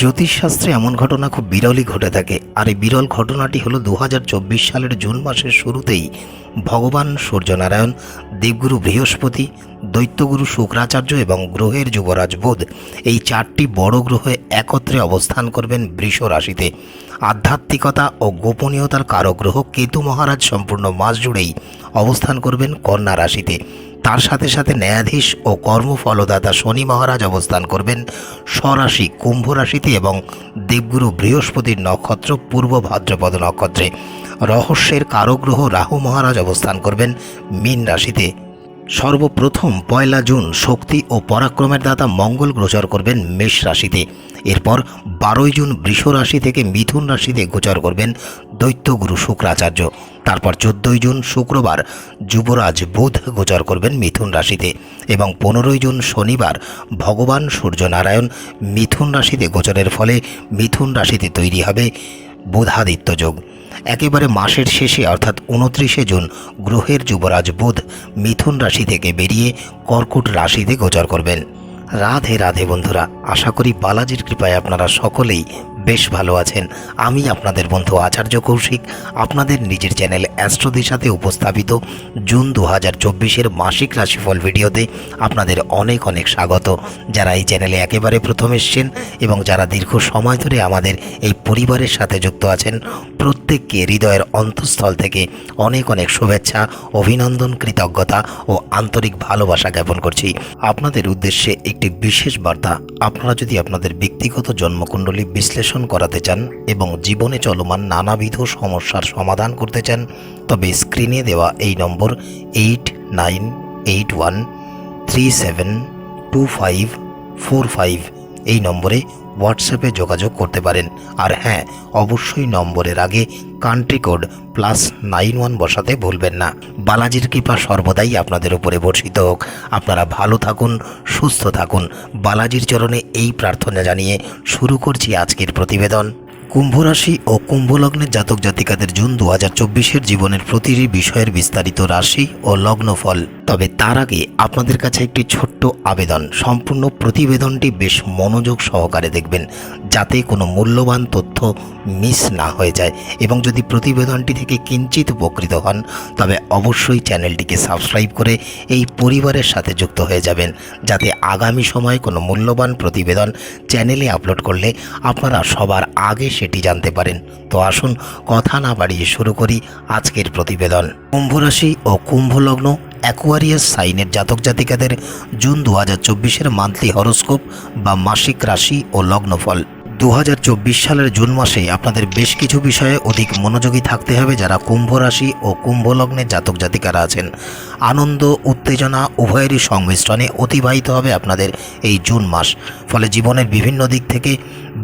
জ্যোতিষশাস্ত্রে এমন ঘটনা খুব বিরলই ঘটে থাকে। আর এই বিরল ঘটনাটি হলো দু হাজার চব্বিশ সালের জুন মাসের শুরুতেই ভগবান সূর্যনারায়ণ, দেবগুরু বৃহস্পতি, দৈত্যগুরু শুক্রাচার্য এবং গ্রহের যুবরাজ বুধ এই চারটি বড় গ্রহে একত্রে অবস্থান করবেন বৃষ রাশিতে। আধ্যাত্মিকতা ও গোপনীয়তার কারক গ্রহ কেতু মহারাজ সম্পূর্ণ মাস জুড়েই অবস্থান করবেন কন্যা রাশিতে। তার সাথে সাথে ন্যায়াধীশ ও কর্মফলদাতা শনি মহারাজ অবস্থান করবেন স্বরাশি কুম্ভ রাশিতে এবং দেবগুরু বৃহস্পতির নক্ষত্র পূর্ব ভাদ্রপদ নক্ষত্রে। রহস্যের কারগ্রহ রাহু মহারাজ অবস্থান করবেন মীন রাশিতে। সর্বপ্রথম পয়লা জুন শক্তি ও পরাক্রমের দাতা মঙ্গল গোচর করবেন মেষ রাশিতে। এরপর বারোই জুন বৃষ রাশি থেকে মিথুন রাশিতে গোচর করবেন দৈত্যগুরু শুক্রাচার্য। তারপর চোদ্দই জুন শুক্রবার যুবরাজ বুধ গোচর করবেন মিথুন রাশিতে এবং পনেরোই জুন শনিবার ভগবান সূর্যনারায়ণ মিথুন রাশিতে গোচরের ফলে মিথুন রাশিতে তৈরি হবে বুধাদিত্য যোগ। একেবারে মাসের শেষে, অর্থাৎ উনত্রিশে জুন, গ্রহের যুবরাজ বুধ মিথুন রাশি থেকে বেরিয়ে কর্কট রাশিতে গোচর করবেন। রাধে রাধে বন্ধুরা, আশা করি বালাজির কৃপায় আপনারা সকলেই বেশ ভালো আছেন। আমি আপনাদের বন্ধু আচার্য কৌশিক। আপনাদের নিজের চ্যানেল অ্যাস্ট্রোদের সাথে উপস্থাপিত জুন দু হাজার চব্বিশের মাসিক রাশিফল ভিডিওতে আপনাদের অনেক অনেক স্বাগত। যারা এই চ্যানেলে একেবারে প্রথম এসছেন এবং যারা দীর্ঘ সময় ধরে আমাদের এই পরিবারের সাথে যুক্ত আছেন, প্রত্যেককে হৃদয়ের অন্তঃস্থল থেকে অনেক অনেক শুভেচ্ছা, অভিনন্দন, কৃতজ্ঞতা ও আন্তরিক ভালোবাসা জ্ঞাপন করছি। আপনাদের উদ্দেশ্যে একটি বিশেষ বার্তা। আপনারা যদি আপনাদের ব্যক্তিগত জন্মকুণ্ডলী বিশ্লেষণ করাতে চান এবং জীবনে চলমান নানাবিধ সমস্যার সমাধান করতে চান, তবে স্ক্রিনে দেওয়া এই number eight nine eight one three seven two five four five এই নম্বরে হোয়াটসঅ্যাপে যোগাযোগ করতে পারেন। আর হ্যাঁ অবশ্যই নম্বরের আগে country code plus nine one বসাতে ভুলবেন না। বালাজির কৃপা সর্বদাই আপনাদের উপরে বর্ষিত হোক। আপনারা ভালো থাকুন, সুস্থ থাকুন। বালাজির চরণে এই প্রার্থনা জানিয়ে শুরু করছি আজকের প্রতিবেদন। কুম্ভ রাশি ও কুম্ভ লগ্নের জাতক জাতিকাদের জুন দু হাজার চব্বিশের জীবনের প্রতিটি বিষয়ের বিস্তারিত রাশি ও লগ্নফল। তবে তার আগে আপনাদের কাছে একটি ছোট্ট আবেদন। সম্পূর্ণ প্রতিবেদনটি বেশ মনোযোগ সহকারে দেখবেন, যাতে কোনো মূল্যবান তথ্য মিস না হয়ে যায়। এবং যদি প্রতিবেদনটি থেকে কিঞ্চিত উপকৃত হন, তবে অবশ্যই চ্যানেলটিকে সাবস্ক্রাইব করে এই পরিবারের সাথে যুক্ত হয়ে যাবেন। যাতে আগামী সময়ে কোনো মূল্যবান প্রতিবেদন চ্যানেলে আপলোড করলে আপনারা সবার আগে সেটি জানতে পারেন। তো আসুন কথা না বাড়িয়ে শুরু করি আজকের প্রতিবেদন। কুম্ভ রাশি ও কুম্ভ লগ্ন অ্যাকোয়ারিয়াস সাইনের জাতক জাতিকাদের জুন দু হাজার চব্বিশের মান্থলি হরোস্কোপ বা মাসিক রাশি ও লগ্নফল। দু হাজার চব্বিশ সালের জুন মাসে আপনাদের বেশ কিছু বিষয়ে অধিক মনোযোগী থাকতে হবে যারা কুম্ভ রাশি ও কুম্ভ লগ্নের জাতক জাতিকারা আছেন। আনন্দ, উত্তেজনা উভয়েরই সংমিশ্রণে অতিবাহিত হবে আপনাদের এই জুন মাস। ফলে জীবনের বিভিন্ন দিক থেকে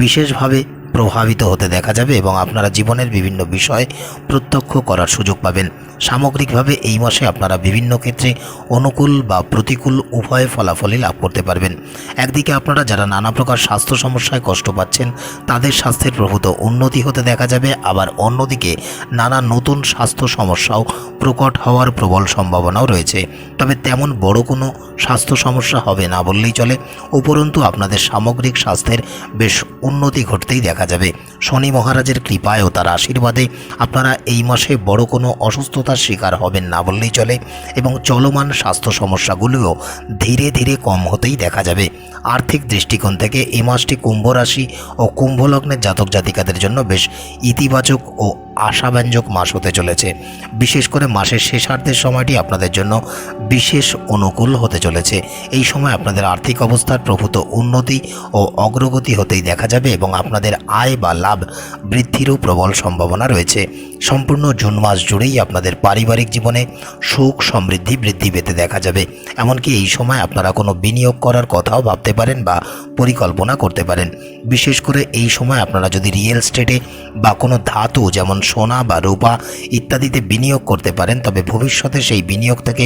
বিশেষভাবে প্রভাবিত হতে দেখা যাবে এবং আপনারা জীবনের বিভিন্ন বিষয় প্রত্যক্ষ করার সুযোগ পাবেন। সামগ্রিকভাবে এই মাসে আপনারা বিভিন্ন ক্ষেত্রে অনুকূল বা প্রতিকূল উভয় ফলাফলই লাভ করতে পারবেন। একদিকে আপনারা যারা নানা প্রকার স্বাস্থ্য সমস্যায় কষ্ট পাচ্ছেন, তাদের স্বাস্থ্যের প্রভূত উন্নতি হতে দেখা যাবে। আবার অন্যদিকে নানা নতুন স্বাস্থ্য সমস্যাও প্রকট হওয়ার প্রবল সম্ভাবনাও রয়েছে। তবে তেমন বড় কোনো স্বাস্থ্য সমস্যা হবে না বললেই চলে। উপরন্তু আপনাদের সামগ্রিক স্বাস্থ্যের বেশ উন্নতি ঘটতেই দেখা যাবে। শনি মহারাজের কৃপায় ও তার আশীর্বাদে আপনারা এই মাসে বড় কোনো অসুস্থতার শিকার হবেন না বললেই চলে এবং চলমান স্বাস্থ্য সমস্যাগুলিও ধীরে ধীরে কম হতেই দেখা যাবে। আর্থিক দৃষ্টিকোণ থেকে এই মাসটি কুম্ভ রাশি ও কুম্ভলগ্নের জাতক জাতিকাদের জন্য বেশ ইতিবাচক ও আশাব্যঞ্জক মাস হতে চলেছে। বিশেষ করে মাসের শেষার্ধের সময়টি আপনাদের জন্য বিশেষ অনুকূল হতে চলেছে। এই সময় আপনাদের আর্থিক অবস্থার প্রভূত উন্নতি ও অগ্রগতি হতেই দেখা যাবে এবং আপনাদের আয় বা লাভ বৃদ্ধিরও প্রবল সম্ভাবনা রয়েছে। সম্পূর্ণ জুন মাস জুড়েই আপনাদের পারিবারিক জীবনে সুখ সমৃদ্ধি বৃদ্ধি পেতে দেখা যাবে। এমনকি এই সময় আপনারা কোনো বিনিয়োগ করার কথাও ভাবতে পারেন বা পরিকল্পনা করতে পারেন। বিশেষ করে এই সময় আপনারা যদি রিয়েল স্টেটে বা কোনো ধাতু যেমন সোনা বা রূপা ইত্যাদিতে বিনিয়োগ করতে পারেন, তবে ভবিষ্যতে সেই বিনিয়োগ থেকে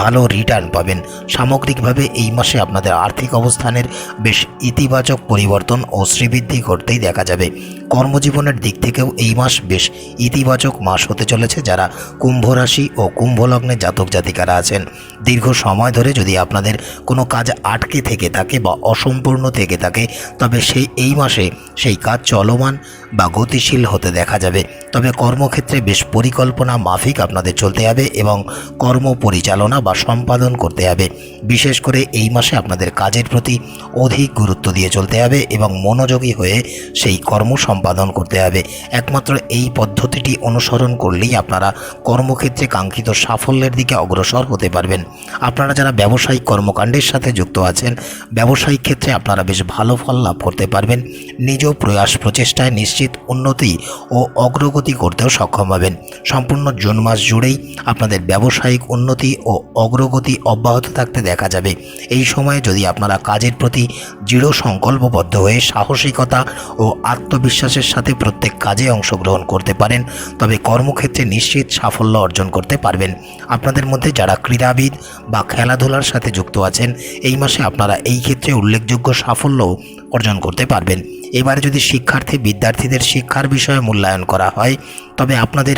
ভালো রিটার্ন পাবেন। সামগ্রিকভাবে এই মাসে আপনাদের আর্থিক অবস্থানের বেশ ইতিবাচক পরিবর্তন ও শ্রীবৃদ্ধি ঘটতেই দেখা যাবে। কর্মজীবনের দিক থেকেও এই মাস বেশ ইতিবাচক মাস হতে চলেছে যারা কুম্ভ রাশি ও কুম্ভ লগ্নে জাতক জাতিকারা আছেন। দীর্ঘ সময় ধরে যদি আপনাদের কোনো কাজ আটকে থেকে থাকে বা অসম্পূর্ণ থেকে থাকে, তবে সেই এই মাসে সেই কাজ চলমান বা গতিশীল হতে দেখা যাবে। তবে কর্মক্ষেত্রে বেশ পরিকল্পনা মাফিক আপনাদের চলতে হবে এবং কর্ম পরিচালনা বা সম্পাদন করতে হবে। বিশেষ করে এই মাসে আপনাদের কাজের প্রতি অধিক গুরুত্ব দিয়ে চলতে হবে এবং মনোযোগী হয়ে সেই কর্ম সম্পাদন করতে হবে। একমাত্র এই পদ্ধতিটি অনুসরণ করলেই আপনারা কর্মক্ষেত্রে কাঙ্ক্ষিত সাফল্যের দিকে অগ্রসর হতে পারবেন। আপনারা যারা ব্যবসায়িক কর্মকাণ্ডের সাথে যুক্ত আছেন, ব্যবসায়িক ক্ষেত্রে আপনারা বেশ ভালো ফল লাভ করতে পারবেন। নিজ প্রয়াস প্রচেষ্টায় নিশ্চিত উন্নতি ও অগ্রগতি করতেও সক্ষম হবেন। সম্পূর্ণ জুন মাস জুড়েই আপনাদের ব্যবসায়িক উন্নতি ও অগ্রগতি অব্যাহত থাকতে দেখা যাবে। এই সময়ে যদি আপনারা কাজের প্রতি দৃঢ় সংকল্পবদ্ধ হয়ে সাহসিকতা ও আত্মবিশ্বাসের সাথে প্রত্যেক কাজে অংশগ্রহণ করতে পারেন, তবে কর্মক্ষেত্রে নিশ্চিত সাফল্য অর্জন করতে পারবেন। আপনাদের মধ্যে যারা ক্রীড়াবিদ বা খেলাধুলার সাথে যুক্ত আছেন, এই মাসে আপনারা এই ক্ষেত্রে উল্লেখযোগ্য সাফল্য অর্জন করতে পারবেন। এবারে যদি শিক্ষার্থী, বিদ্যার্থীদের শিক্ষার বিষয়ে মূল্যায়ন করা হয়, তবে আপনাদের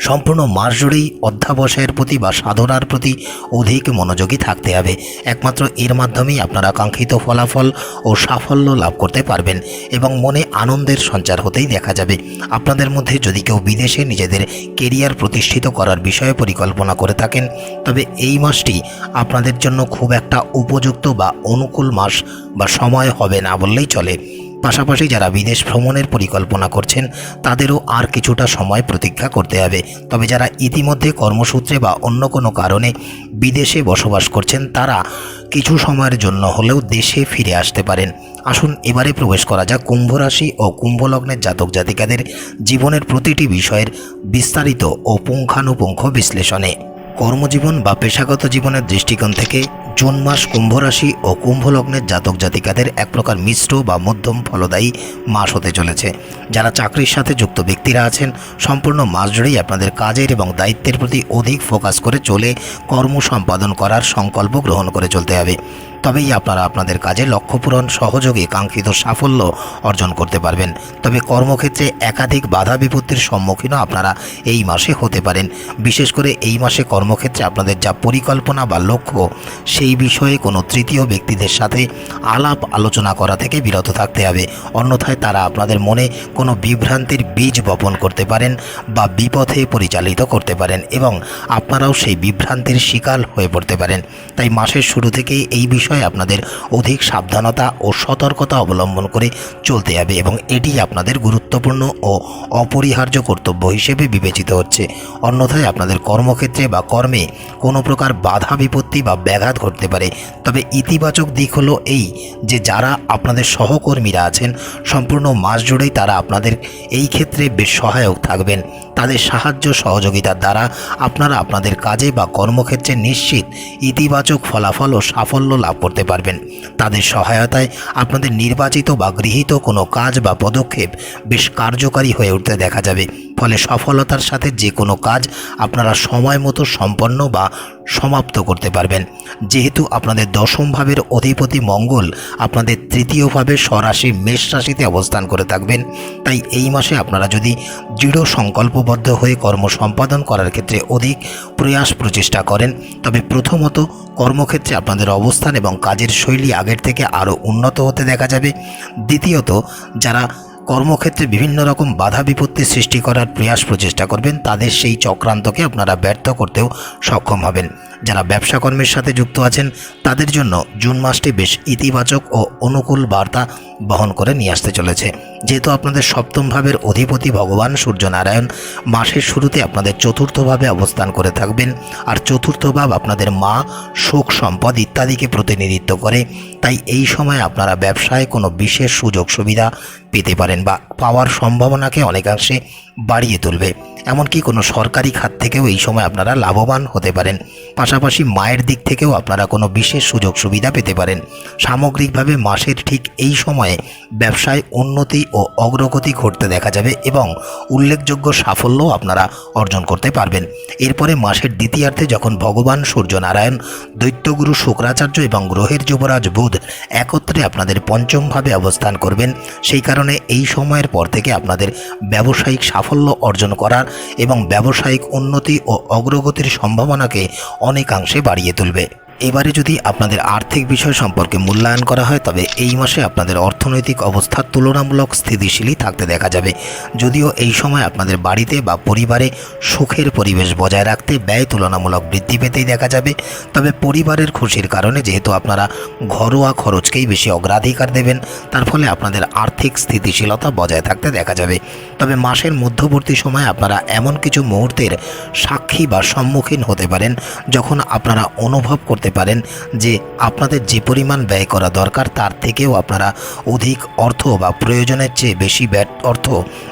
সম্পূর্ণ মাস জুড়েই অধ্যাবসায়ের প্রতি বা সাধনার প্রতি অধিক মনোযোগী থাকতে হবে। একমাত্র এর মাধ্যমেই আপনারা কাঙ্ক্ষিত ফলাফল ও সাফল্য লাভ করতে পারবেন এবং মনে আনন্দের সঞ্চার হতেই দেখা যাবে। আপনাদের মধ্যে যদি কেউ বিদেশে নিজেদের কেরিয়ার প্রতিষ্ঠিত করার বিষয়ে পরিকল্পনা করে থাকেন, তবে এই মাসটি আপনাদের জন্য খুব একটা উপযুক্ত বা অনুকূল মাস বা সময় হবে না বললেই চলে। পাশাপাশি যারা বিদেশ ভ্রমণের পরিকল্পনা করছেন, তাদেরও আর কিছুটা সময় প্রতীক্ষা করতে হবে। তবে যারা ইতিমধ্যে কর্মসূত্রে বা অন্য কোনো কারণে বিদেশে বসবাস করছেন, তারা কিছু সময়ের জন্য হলেও দেশে ফিরে আসতে পারেন। আসুন এবারে প্রবেশ করা যাক কুম্ভ রাশি ও কুম্ভ লগ্নের জাতক জাতিকাদের জীবনের প্রতিটি বিষয়ের বিস্তারিত ও পুঙ্খানুপুঙ্খ বিশ্লেষণে। কর্মজীবন বা পেশাগত জীবনের দৃষ্টিকোণ থেকে জুন মাস কুম্ভ রাশি ও কুম্ভ লগ্নের জাতক জাতিকাদের এক প্রকার মিশ্র বা মধ্যম ফলদায়ী মাস হতে চলেছে। যারা চাকরির সাথে যুক্ত ব্যক্তিরা আছেন, সম্পূর্ণ মাস জুড়েই আপনাদের কাজের এবং দায়িত্বের প্রতি অধিক ফোকাস করে চলে কর্ম সম্পাদন করার সংকল্প গ্রহণ করে চলতে হবে। তবেই আপনারা আপনাদের কাজে লক্ষ্য পূরণ সহযোগে কাঙ্ক্ষিত সাফল্য অর্জন করতে পারবেন। তবে কর্মক্ষেত্রে একাধিক বাধা বিপত্তির সম্মুখীনও আপনারা এই মাসে হতে পারেন। বিশেষ করে এই মাসে কর্মক্ষেত্রে আপনাদের যা পরিকল্পনা বা লক্ষ্য, সেই বিষয়ে কোনো তৃতীয় ব্যক্তিদের সাথে আলাপ আলোচনা করা থেকে বিরত থাকতে হবে। অন্যথায় তারা আপনাদের মনে কোনো বিভ্রান্তির বীজ বপন করতে পারেন বা বিপথে পরিচালিত করতে পারেন এবং আপনারাও সেই বিভ্রান্তির শিকার হয়ে পড়তে পারেন। তাই মাসের শুরু থেকেই এই বিষয়ে আপনাদের অধিক সাবধানতা ও সতর্কতা অবলম্বন করে চলতে হবে এবং এটি আপনাদের গুরুত্বপূর্ণ ও অপরিহার্য কর্তব্য হিসেবে বিবেচিত হচ্ছে। অন্যথায় আপনাদের কর্মক্ষেত্রে বা কর্মে কোনো প্রকার বাধা, বিপত্তি বা ব্যাঘাত ঘটতে পারে। তবে ইতিবাচক দিক হলো এই যে যারা আপনাদের সহকর্মীরা আছেন, সম্পূর্ণ মাস জুড়েই তারা আপনাদের এই ক্ষেত্রে বেশ সহায়ক থাকবেন। তাদের সাহায্য সহযোগিতার দ্বারা আপনারা আপনাদের কাজে বা কর্মক্ষেত্রে নিশ্চিত ইতিবাচক ফলাফল ও সাফল্য লাভ করতে পারবেন। তাদের সহায়তায় আপনাদের নির্বাচিত বা গৃহীত কোনো কাজ বা পদক্ষেপ বেশ কার্যকারী হয়ে উঠতে দেখা যাবে। ফলে সফলতার সাথে যে কোনো কাজ আপনারা সময় মতো সম্পন্ন বা সমাপ্ত করতে পারবেন। যেহেতু আপনাদের দশম ভাবের অধিপতি মঙ্গল আপনাদের তৃতীয়ভাবে স্বরাশি মেষ রাশিতে অবস্থান করে থাকবেন। তাই এই মাসে আপনারা যদি দৃঢ় সংকল্পবদ্ধ হয়ে কর্ম সম্পাদন করার ক্ষেত্রে অধিক প্রয়াস প্রচেষ্টা করেন, তবে প্রথমত কর্মক্ষেত্রে আপনাদের অবস্থান এবং কাজের শৈলী আগের থেকে আরও উন্নত হতে দেখা যাবে। দ্বিতীয়ত, যারা কর্মক্ষেত্রে বিভিন্ন রকম বাধা বিপত্তি সৃষ্টি করার প্রয়াস প্রচেষ্টা করবেন, তাদের সেই চক্রান্তকে আপনারা ব্যর্থ করতেও সক্ষম হবেন। যারা ব্যবসা কর্মের সাথে যুক্ত আছেন, তাদের জন্য জুন মাসটি বেশ ইতিবাচক ও অনুকূল বার্তা বহন করে নিয়ে আসতে চলেছে। যেহেতু আপনাদের সপ্তম ভাবের অধিপতি ভগবান সূর্যনারায়ণ মাসের শুরুতে আপনাদের চতুর্থভাবে অবস্থান করে থাকবেন, আর চতুর্থ ভাব আপনাদের মা, শোক সম্পদ ইত্যাদিকে প্রতিনিধিত্ব করে, তাই এই সময় আপনারা ব্যবসায় কোনো বিশেষ সুযোগ সুবিধা পেতে পারেন বা পাওয়ার সম্ভাবনাকে অনেকাংশে বাড়িয়ে তুলবে। এমনকি কোনো সরকারি খাত থেকেও এই সময় আপনারা লাভবান হতে পারেন। পাশাপাশি মায়ের দিক থেকেও আপনারা কোনো বিশেষ সুযোগ সুবিধা পেতে পারেন। সামগ্রিকভাবে মাসের ঠিক এই সময়ে ব্যবসায় উন্নতি ও অগ্রগতি ঘটতে দেখা যাবে এবং উল্লেখযোগ্য সাফল্যও আপনারা অর্জন করতে পারবেন। এরপরে মাসের দ্বিতীয়ার্ধে যখন ভগবান সূর্যনারায়ণ, দৈত্যগুরু শুক্রাচার্য এবং গ্রহের যুবরাজ বুধ একত্রে আপনাদের পঞ্চমভাবে অবস্থান করবেন, সেই কারণে এই সময়ের পর থেকে আপনাদের ব্যবসায়িক সাফল্য অর্জন করার এবং ব্যবসায়িক উন্নতি ও অগ্রগতির সম্ভাবনাকে অনেকাংশে বাড়িয়ে তুলবে। এবারে যদি আপনাদের আর্থিক বিষয় সম্পর্কে মূল্যায়ন করা হয়, তবে এই মাসে আপনাদের অর্থনৈতিক অবস্থা তুলনামূলক স্থিতিশীলই থাকতে দেখা যাবে। যদিও এই সময় আপনাদের বাড়িতে বা পরিবারে সুখের পরিবেশ বজায় রাখতে ব্যয় তুলনামূলক বৃদ্ধি পেতেই দেখা যাবে। তবে পরিবারের খুশির কারণে যেহেতু আপনারা ঘরোয়া খরচকেই বেশি অগ্রাধিকার দেবেন, তার ফলে আপনাদের আর্থিক স্থিতিশীলতা বজায় থাকতে দেখা যাবে। তবে মাসের মধ্যবর্তী সময় আপনারা এমন কিছু মুহূর্তের সাক্ষী বা সম্মুখীন হতে পারেন, যখন আপনারা অনুভব করতে পারেন যে আপনাদের যে পরিমাণ ব্যয় করা দরকার, তার থেকেও আপনারা অধিক অর্থ বা প্রয়োজনের চেয়ে বেশি অর্থ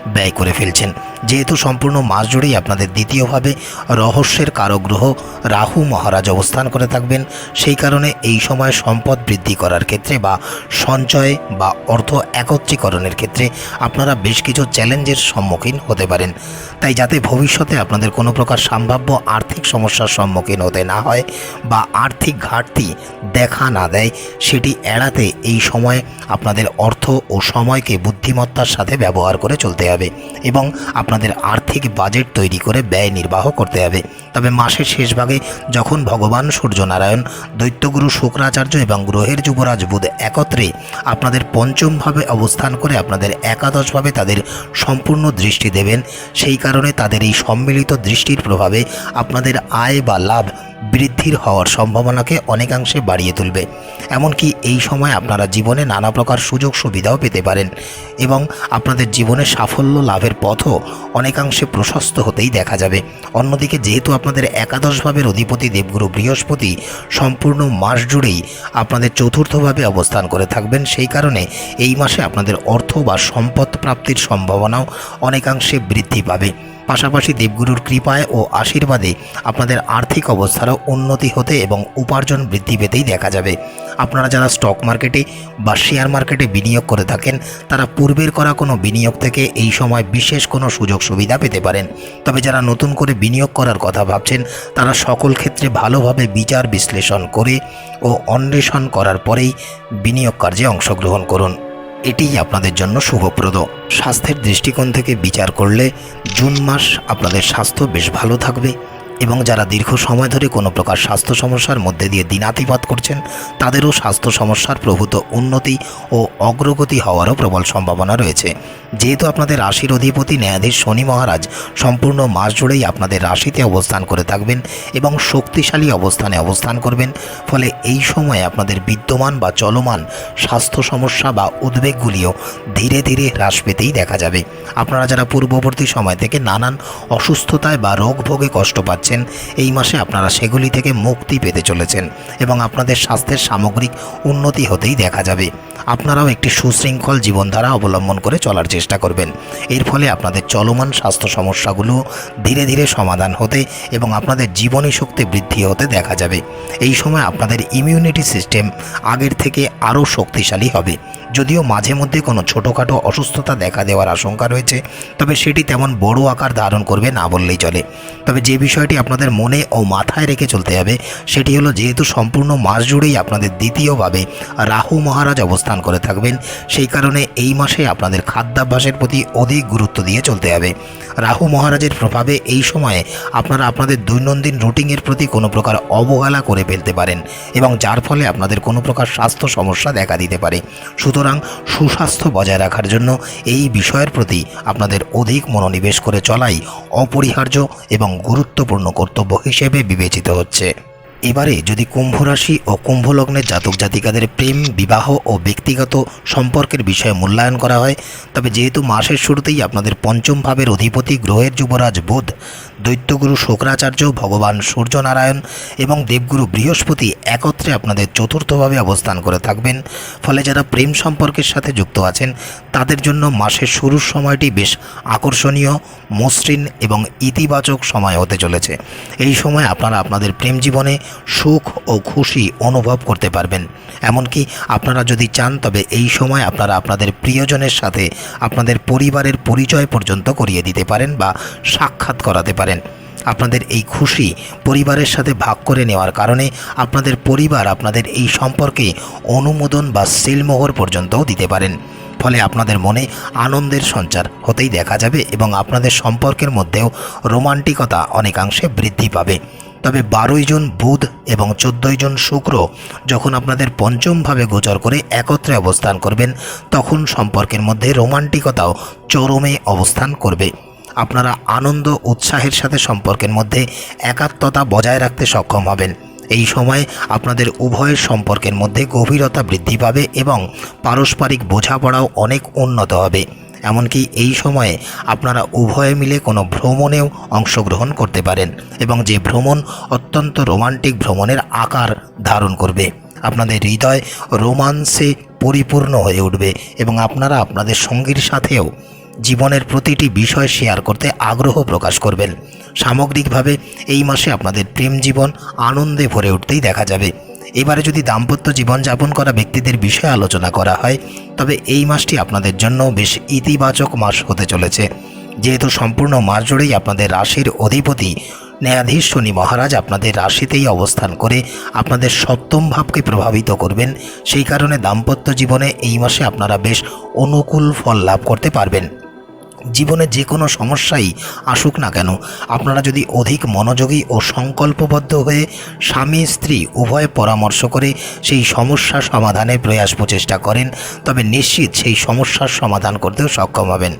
ব্যয় করে ফেলছেন। যেহেতু সম্পূর্ণ মাস জুড়েই আপনাদের দ্বিতীয়ভাবে রহস্যের কারগ্রহ রাহু মহারাজ অবস্থান করে থাকবেন, সেই কারণে এই সময় সম্পদ বৃদ্ধি করার ক্ষেত্রে বা সঞ্চয় বা অর্থ একত্রীকরণের ক্ষেত্রে আপনারা বেশ কিছু চ্যালেঞ্জের সম্মুখীন হতে পারেন। তাই যাতে ভবিষ্যতে আপনাদের কোনো প্রকার সম্ভাব্য আর্থিক সমস্যার সম্মুখীন হতে না হয় বা আর্থিক ঘাটতি দেখা না দেয়, সেটি এড়াতে এই সময় আপনাদের অর্থ ও সময়কে বুদ্ধিমত্তার সাথে ব্যবহার করে চলতে হবে এবং আপনাদের আর্থিক বাজেট তৈরি করে ব্যয় নির্বাহ করতে হবে। তবে মাসের শেষ ভাগে যখন ভগবান সূর্যনারায়ণ, দৈত্যগুরু শুক্রাচার্য এবং গ্রহের যুবরাজ বুধ একত্রে আপনাদের পঞ্চমভাবে অবস্থান করে আপনাদের একাদশভাবে তাদের সম্পূর্ণ দৃষ্টি দেবেন, সেই কারণে তাদের এই সম্মিলিত দৃষ্টির প্রভাবে আপনাদের আয় বা লাভ বৃদ্ধির হওয়ার সম্ভাবনাকে অনেকাংশে বাড়িয়ে তুলবে। এমনকি এই সময় আপনারা জীবনে নানা প্রকার সুযোগ সুবিধাও পেতে পারেন এবং আপনাদের জীবনে সাফল্য লাভের পথও অনেকাংশে প্রশস্ত হতেই দেখা যাবে। অন্যদিকে যেহেতু আপনাদের একাদশভাবের অধিপতি দেবগুরু বৃহস্পতি সম্পূর্ণ মাস জুড়েই আপনাদের চতুর্থভাবে অবস্থান করে থাকবেন, সেই কারণে এই মাসে আপনাদের অর্থ বা সম্পদ প্রাপ্তির সম্ভাবনাও অনেকাংশে বৃদ্ধি পাবে। পাশাপাশি দেবগুরুর কৃপায় ও আশীর্বাদে আপনাদের আর্থিক অবস্থারও উন্নতি হতে এবং উপার্জন বৃদ্ধি পেতেই দেখা যাবে। আপনারা যারা স্টক মার্কেটে বা শেয়ার মার্কেটে বিনিয়োগ করে থাকেন, তারা পূর্বের করা কোনো বিনিয়োগ থেকে এই সময় বিশেষ কোনো সুযোগ সুবিধা পেতে পারেন। তবে যারা নতুন করে বিনিয়োগ করার কথা ভাবছেন, তারা সকল ক্ষেত্রে ভালোভাবে বিচার বিশ্লেষণ করে ও অন্বেষণ করার পরেই বিনিয়োগ কার্যে অংশগ্রহণ করুন। এটিই আপনাদের জন্য শুভপ্রদ। স্বাস্থ্যের দৃষ্টিকোণ থেকে বিচার করলে জুন মাস আপনাদের স্বাস্থ্য বেশ ভালো থাকবে। এবং যারা দীর্ঘ সময় ধরে কোনো প্রকার স্বাস্থ্য সমস্যার মধ্যে দিয়ে দিনাতিপাত করছেন, তাদেরও স্বাস্থ্য সমস্যার প্রভূত উন্নতি ও অগ্রগতি হওয়ারও প্রবল সম্ভাবনা রয়েছে। যেহেতু আপনাদের রাশির অধিপতি ন্যায়াধীশ শনি মহারাজ সম্পূর্ণ মাস জুড়েই আপনাদের রাশিতে অবস্থান করে থাকবেন এবং শক্তিশালী অবস্থানে অবস্থান করবেন, ফলে এই সময়ে আপনাদের বিদ্যমান বা চলমান স্বাস্থ্য সমস্যা বা উদ্বেগগুলিও ধীরে ধীরে হ্রাস পেতেই দেখা যাবে। আপনারা যারা পূর্ববর্তী সময় থেকে নানান অসুস্থতায় বা রোগ ভোগে কষ্ট পাচ্ছেন এই মাসে আপনারা সেগুলি থেকে মুক্তি পেতে চলেছেন এবং আপনাদের স্বাস্থ্যের সামগ্রিক উন্নতি হতেই দেখা যাবে। আপনারাও একটি সুশৃঙ্খল জীবনধারা অবলম্বন করে চলার চেষ্টা করবেন। এর ফলে আপনাদের চলমান স্বাস্থ্য সমস্যাগুলো ধীরে ধীরে সমাধান হতে এবং আপনাদের জীবনী শক্তি বৃদ্ধি হতে দেখা যাবে। এই সময় আপনাদের ইমিউনিটি সিস্টেম আগের থেকে আরও শক্তিশালী হবে। যদিও মাঝে মধ্যে কোনো ছোটোখাটো অসুস্থতা দেখা দেওয়ার আশঙ্কা রয়েছে, তবে সেটি তেমন বড় আকার ধারণ করবে না বললেই চলে। তবে যে বিষয়টি আপনাদের মনে ও মাথায় রেখে চলতে হবে, সেটি হলো যেহেতু সম্পূর্ণ মাস জুড়েই আপনাদের দ্বিতীয়ভাবে রাহু মহারাজ অবস্থান করে থাকবেন, সেই কারণে এই মাসে আপনাদের খাদ্যাভ্যাসের প্রতি অধিক গুরুত্ব দিয়ে চলতে হবে। রাহু মহারাজের প্রভাবে এই সময়ে আপনারা আপনাদের দৈনন্দিন রুটিনের প্রতি কোনো প্রকার অবহেলা করে ফেলতে পারেন এবং যার ফলে আপনাদের কোনো প্রকার স্বাস্থ্য সমস্যা দেখা দিতে পারে। সুতরাং সুস্বাস্থ্য বজায় রাখার জন্য এই বিষয়ের প্রতি আপনাদের অধিক মনোনিবেশ করে চলাই অপরিহার্য এবং গুরুত্বপূর্ণ কর্তব্য হিসেবে বিবেচিত হচ্ছে। এবারে যদি কুম্ভ রাশি ও কুম্ভ লগ্নের জাতক জাতিকাদের প্রেম, বিবাহ ও ব্যক্তিগত সম্পর্কের বিষয়ে মূল্যায়ন করা হয়, তবে যেহেতু মাসের শুরুতেই আপনাদের পঞ্চম ভাবের অধিপতি গ্রহের যুবরাজ বুধ দৈত্যগুরু শুক্রাচার্য, ভগবান সূর্যনারায়ণ এবং দেবগুরু বৃহস্পতি একত্রে আপনাদের চতুর্থভাবে অবস্থান করে থাকবেন। ফলে যারা প্রেম সম্পর্কের সাথে যুক্ত আছেন, তাদের জন্য মাসের শুরুর সময়টি বেশ আকর্ষণীয়, মসৃণ এবং ইতিবাচক সময় হতে চলেছে। এই সময় আপনারা আপনাদের প্রেম জীবনে সুখ ও খুশি অনুভব করতে পারবেন। এমনকি আপনারা যদি চান, তবে এই সময় আপনারা আপনাদের প্রিয়জনের সাথে আপনাদের পরিবারের পরিচয় পর্যন্ত করিয়ে দিতে পারেন বা সাক্ষাৎ করাতে পারেন। আপনাদের এই খুশি পরিবারের সাথে ভাগ করে নেওয়ার কারণে আপনাদের পরিবার আপনাদের এই সম্পর্কে অনুমোদন বা সিলমোহর পর্যন্তও দিতে পারেন। ফলে আপনাদের মনে আনন্দের সঞ্চার হতেই দেখা যাবে এবং আপনাদের সম্পর্কের মধ্যেও রোমান্টিকতা অনেকাংশে বৃদ্ধি পাবে। তবে বারোই জন বুধ এবং চোদ্দোই জন শুক্র যখন আপনাদের পঞ্চমভাবে গোচর করে একত্রে অবস্থান করবেন, তখন সম্পর্কের মধ্যে রোমান্টিকতাও চরমে অবস্থান করবে। আপনারা আনন্দ উৎসাহের সাথে সম্পর্কের মধ্যে একাত্মতা বজায় রাখতে সক্ষম হবেন। এই সময় আপনাদের উভয়ের সম্পর্কের মধ্যে গভীরতা বৃদ্ধি পাবে এবং পারস্পরিক বোঝাপড়াও অনেক উন্নত হবে। এমনকি এই সময়ে আপনারা উভয়ে মিলে কোনো ভ্রমণেও অংশগ্রহণ করতে পারেন এবং যে ভ্রমণ অত্যন্ত রোমান্টিক ভ্রমণের আকার ধারণ করবে। আপনাদের হৃদয় রোমান্সে পরিপূর্ণ হয়ে উঠবে এবং আপনারা আপনাদের সঙ্গীর সাথেও জীবনের প্রতিটি বিষয় শেয়ার করতে আগ্রহ প্রকাশ করবেন। সামগ্রিকভাবে এই মাসে আপনাদের প্রেম জীবন আনন্দে ভরে উঠতেই দেখা যাবে। এবারে যদি দাম্পত্য জীবনযাপন করা ব্যক্তিদের বিষয়ে আলোচনা করা হয়, তবে এই মাসটি আপনাদের জন্য বেশ ইতিবাচক মাস হতে চলেছে। যেহেতু সম্পূর্ণ মাস জুড়েই আপনাদের রাশির অধিপতি ন্যায়াধীশ শনি মহারাজ আপনাদের রাশিতেই অবস্থান করে আপনাদের সপ্তম ভাবকে প্রভাবিত করবেন। সেই কারণে দাম্পত্য জীবনে এই মাসে আপনারা বেশ অনুকূল ফল লাভ করতে পারবেন। জীবনে যে কোনো সমস্যাই আসুক না কেন। আপনারা যদি অধিক মনোযোগী ও সংকল্পবদ্ধ হয়ে স্বামী, স্ত্রী উভয় পরামর্শ করে সেই সমস্যা সমাধানের প্রয়াস প্রচেষ্টা করেন, তবে নিশ্চিত সেই সমস্যার সমাধান করতেও সক্ষম হবেন।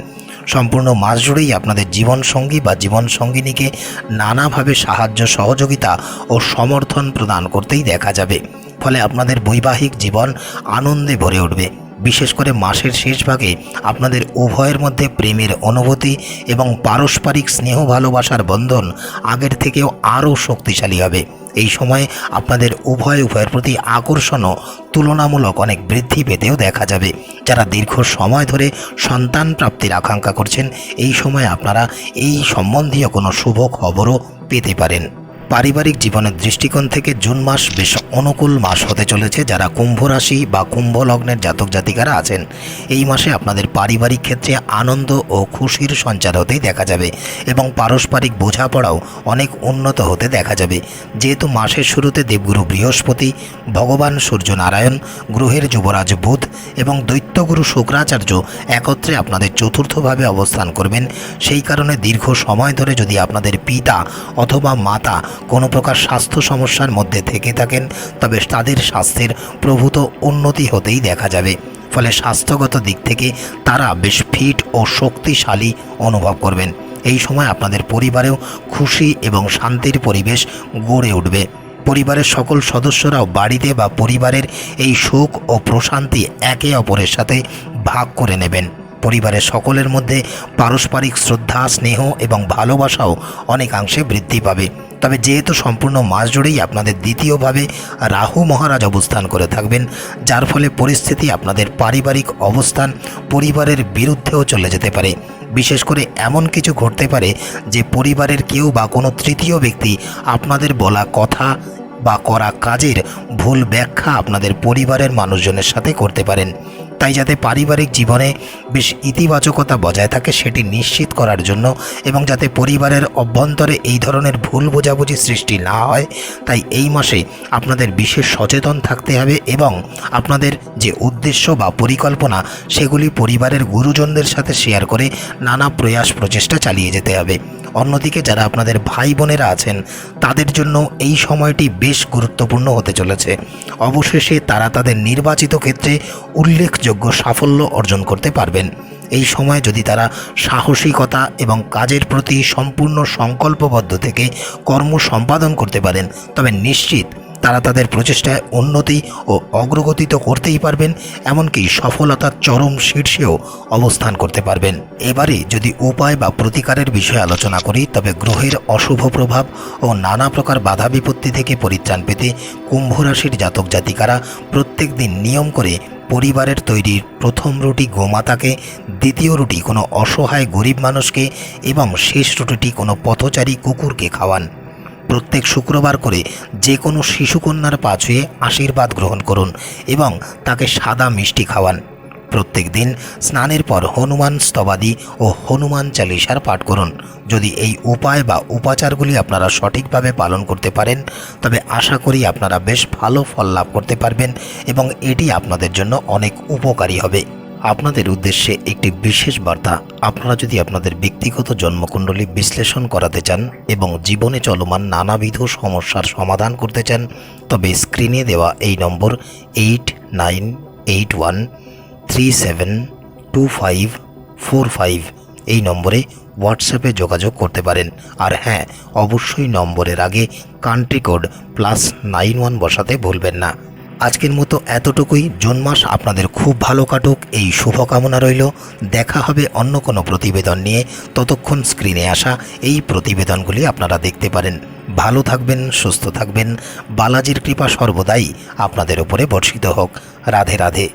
সম্পূর্ণ মাস জুড়েই আপনাদের জীবনসঙ্গী বা জীবনসঙ্গিনীকে নানাভাবে সাহায্য, সহযোগিতা ও সমর্থন প্রদান করতেই দেখা যাবে। ফলে আপনাদের বৈবাহিক জীবন আনন্দে ভরে উঠবে। বিশেষ করে মাসের শেষ ভাগে আপনাদের উভয়ের মধ্যে প্রেমের অনুভূতি এবং পারস্পরিক স্নেহ ভালোবাসার বন্ধন আগের থেকেও আরও শক্তিশালী হবে। এই সময় আপনাদের উভয়, উভয়ের প্রতি আকর্ষণও তুলনামূলক অনেক বৃদ্ধি পেতেও দেখা যাবে। যারা দীর্ঘ সময় ধরে সন্তান প্রাপ্তির আকাঙ্ক্ষা করছেন, এই সময় আপনারা এই সম্বন্ধীয় কোনো শুভ খবরও পেতে পারেন। পারিবারিক জীবনের দৃষ্টিকোণ থেকে জুন মাস বেশ অনুকূল মাস হতে চলেছে যারা কুম্ভ রাশি বা কুম্ভ লগ্নের জাতক জাতিকারা আছেন। এই মাসে আপনাদের পারিবারিক ক্ষেত্রে আনন্দ ও খুশির সঞ্চার হতেই দেখা যাবে এবং পারস্পরিক বোঝাপড়াও অনেক উন্নত হতে দেখা যাবে। যেহেতু মাসের শুরুতে দেবগুরু বৃহস্পতি, ভগবান সূর্যনারায়ণ, গ্রহের যুবরাজ বুধ এবং দৈত্যগুরু শুক্রাচার্য একত্রে আপনাদের চতুর্থভাবে অবস্থান করবেন। সেই কারণে দীর্ঘ সময় ধরে যদি আপনাদের পিতা অথবা মাতা কোনো প্রকার স্বাস্থ্য সমস্যার মধ্যে থেকে থাকেন, তবে তাদের স্বাস্থ্যের প্রভূত উন্নতি হতেই দেখা যাবে। ফলে স্বাস্থ্যগত দিক থেকে তারা বেশ ফিট ও শক্তিশালী অনুভব করবেন। এই সময় আপনাদের পরিবারেও খুশি এবং শান্তির পরিবেশ গড়ে উঠবে। পরিবারের সকল সদস্যরাও বাড়িতে বা পরিবারের এই সুখ ও প্রশান্তি একে অপরের সাথে ভাগ করে নেবেন। পরিবারের সকলের মধ্যে পারস্পরিক শ্রদ্ধা, স্নেহ এবং ভালোবাসাও অনেকাংশে বৃদ্ধি পাবে। তবে যেহেতু সম্পূর্ণ মাস জুড়েই আপনাদের দ্বিতীয়ভাবে রাহু মহারাজ অবস্থান করে থাকবেন, যার ফলে পরিস্থিতি আপনাদের পারিবারিক অবস্থান পরিবারের বিরুদ্ধেও চলে যেতে পারে। বিশেষ করে এমন কিছু ঘটতে পারে যে পরিবারের কেউ বা কোনো তৃতীয় ব্যক্তি আপনাদের বলা কথা বা করা কাজের ভুল ব্যাখ্যা আপনাদের পরিবারের মানুষজনের সাথে করতে পারেন। তাই যাতে পারিবারিক জীবনে বেশ ইতিবাচকতা বজায় থাকে সেটি নিশ্চিত করার জন্য এবং যাতে পরিবারের অভ্যন্তরে এই ধরনের ভুল বোঝাবুঝি সৃষ্টি না হয়, তাই এই মাসে আপনাদের বিশেষ সচেতন থাকতে হবে এবং আপনাদের যে উদ্দেশ্য বা পরিকল্পনা সেগুলি পরিবারের গুরুজনদের সাথে শেয়ার করে নানা প্রয়াস প্রচেষ্টা চালিয়ে যেতে হবে। অন্যদিকে যারা আপনাদের ভাই বোনেরা আছেন, তাদের জন্য এই সময়টি বেশ গুরুত্বপূর্ণ হতে চলেছে। অবশেষে তারা তাদের নির্বাচিত ক্ষেত্রে উল্লেখযোগ্য সাফল্য অর্জন করতে পারবেন। এই সময় যদি তারা সাহসিকতা এবং কাজের প্রতি সম্পূর্ণ সংকল্পবদ্ধ থেকে কর্ম সম্পাদন করতে পারেন, তবে নিশ্চিত তারা তাদের প্রচেষ্টায় উন্নতি ও অগ্রগতি তো করতেই পারবেন, এমনকি সফলতার চরম শীর্ষেও অবস্থান করতে পারবেন। এবারে যদি উপায় বা প্রতিকারের বিষয়ে আলোচনা করি, তবে গ্রহের অশুভ প্রভাব ও নানা প্রকার বাধা বিপত্তি থেকে পরিত্রাণ পেতে কুম্ভ রাশির জাতক জাতিকারা প্রত্যেক দিন নিয়ম করে পরিবারের তৈরির প্রথম রুটি গোমাতাকে, দ্বিতীয় রুটি কোনো অসহায় গরিব মানুষকে এবং শেষ রুটিটি কোনো পথচারী কুকুরকে খাওয়ান। প্রত্যেক শুক্রবার করে যে কোনো শিশুকন্যার পা ছুঁয়ে আশীর্বাদ গ্রহণ করুন এবং তাকে সাদা মিষ্টি খাওয়ান। প্রত্যেক দিন স্নানের পর হনুমান স্তবাদি ও হনুমান চালিসার পাঠ করুন। যদি এই উপায় বা উপাচারগুলি আপনারা সঠিকভাবে পালন করতে পারেন, তবে আশা করি আপনারা বেশ ভালো ফল লাভ করতে পারবেন এবং এটি আপনাদের জন্য অনেক উপকারী হবে। আপনাদের উদ্দেশ্যে একটি বিশেষ বার্তা। আপনারা যদি আপনাদের ব্যক্তিগত জন্মকুণ্ডলী বিশ্লেষণ করাতে চান এবং জীবনে চলমান নানাবিধ সমস্যার সমাধান করতে চান, তবে স্ক্রিনে দেওয়া এই number eight nine eight one three seven two five four five. এই নম্বরে হোয়াটসঅ্যাপে যোগাযোগ করতে পারেন। আর হ্যাঁ অবশ্যই নম্বরের আগে country code plus nine one বসাতে ভুলবেন না। আজকের মতো এতটুকুই। জুন মাস আপনাদের খুব ভালো কাটুক। এই শুভকামনা রইল। দেখা হবে অন্য কোনো প্রতিবেদন নিয়ে। ততক্ষণ স্ক্রিনে আসা এই প্রতিবেদনগুলি আপনারা দেখতে পারেন। ভালো থাকবেন, সুস্থ থাকবেন। বালাজির কৃপা সর্বদাই আপনাদের উপরে বর্ষিত হোক। রাধে রাধে।